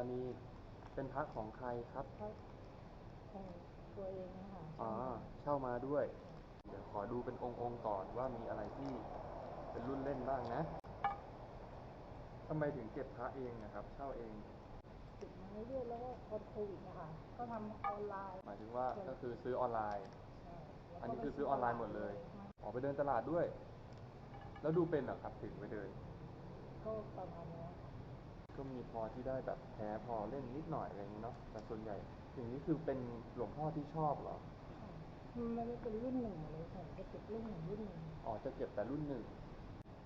ตานี เป็นพระของใครครับเพราะของตัวเองนะคะอ๋อเช่ามาด้วย เดี๋ยวขอดูเป็นองค์องค์ๆก่อนว่ามีอะไรที่เป็นรุ่นเล่นบ้างนะทำไมถึงเก็บพระเองนะครับ เช่าเองติดมาเรื่อยๆแล้วก็พอโควิดนะคะก็ทำออนไลน์ หมายถึงว่าก็คือซื้อออนไลน์ใช่แล้วก็อันนี้คือซื้อออนไลน์หมดเลยออกไปเดินตลาดด้วย แล้วดูเป็นเหรอครับถึงไปเดิน ก็ประมาณเนี้ย ก็มีพอที่ได้แบบแพ้พอเล่นนิดหน่อยอะไรอย่างนี้เนาะแต่ส่วนใหญ่ อย่างนี้คือเป็นหลวงพ่อที่ชอบเหรอมันไม่เป็นรุ่นหนึ่งเลยผมจะเก็บรุ่นหนึ่งรุ่นหนึ่งอ๋อจะเก็บแต่รุ่นหนึ่ง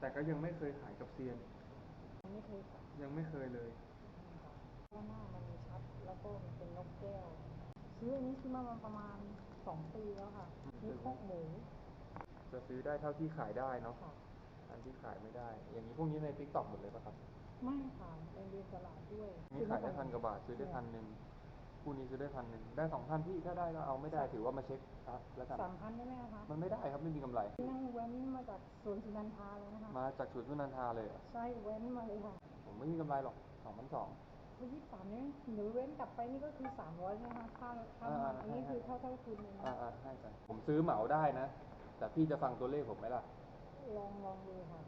แต่ก็ยังไม่เคยขายกับเซียนไม่เคยค่ะยังไม่เคยเลยว่าหน้ามันชัดแล้วก็มันเป็นนกแก้วซื้ออันนี้ซื้อมาประมาณสองปีแล้วค่ะอืมนี่คอกหมูจะซื้อได้เท่าที่ขายได้เนาะค่ะอันที่ขายไม่ได้ อย่างนี้พวกนี้ในทิกตอกหมดเลยป่ะครับ ไม่ค่ะเป็นเรียนตลาดด้วยนี่ขายได้พันกว่าบาทซื้อได้พันหนึ่งคู่นี้ซื้อได้พันหนึ่งได้สองพันพี่ถ้าได้ก็เอาไม่ได้ถือว่ามาเช็คอะแล้วกันสามพันได้ไหมคะมันไม่ได้ครับไม่มีกำไรนั่งแว้นมาจากสวนสุนันทาเลยนะคะมาจากสวนสุนันทาเลยเหรอใช่แว้นมาเลยค่ะผมไม่มีกำไรหรอกสองพันสองพอยี่สิบสามเนี่ยหนูเว้นกลับไปนี่ก็คือสามร้อยนะคะค่าค่าอ่าน้ำมันอันนี้ให้คือเท่าเท่าทุนเลยนะอ่าอ่าให้ไปผมซื้อเหมาได้นะ แต่พี่จะฟังตัวเลขผมไหมล่ะลองลองดูค่ะ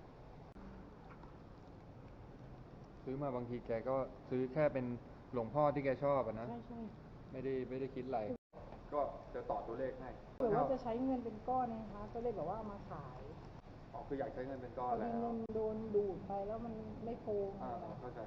ซื้อมาบางทีแกก็ซื้อแค่เป็นหลวงพ่อที่แกชอบอะนะใช่ใช่ไม่ได้ไม่ได้คิดอะไร ก็จะต่อตัวเลขให้เผื่อว่าจะใช้เงินเป็นก้อนนะคะก็เลยแบบว่าเอามาขายอ๋อคืออยากใช้เงินเป็นก้อพนอแล้ดีวเงินโดนดูดไปแล้วมันไม่โพงอ่าเลยเข้าใจ